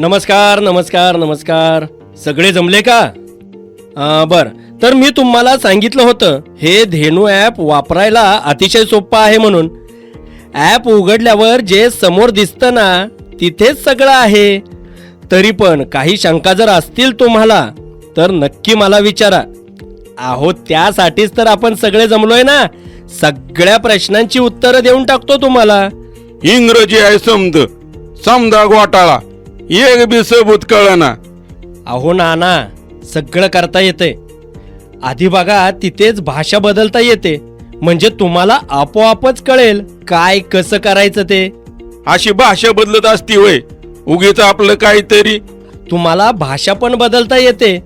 नमस्कार नमस्कार नमस्कार. सगळे जमले का? बर. तर मी तुम्हाला सांगितलं होतं हे धेनू ॲप वापरायला अतिशय सोपं आहे म्हणून. ॲप उघडल्यावर जे समोर दिसतं ना तिथेच सगळं आहे. तरी पण काही शंका जर असतील तुम्हाला तर नक्की मला विचारा. आहो त्यासाठीच तर आपण सगळे जमलोय ना? सगळ्या प्रश्नांची उत्तरं देऊन टाकतो तुम्हाला. इंग्रजी आहे समज समजा घोटाळा. एक बी सबूत कळना अहो नाना सगळं करता येते आधी बघा तिथेच भाषा बदलता येते. म्हणजे तुम्हाला आपोआपच कळेल काय कसं करायचं ते. अशी भाषा बदलत असती वय उगीच आपलं काहीतरी. तुम्हाला भाषा पण बदलता येते.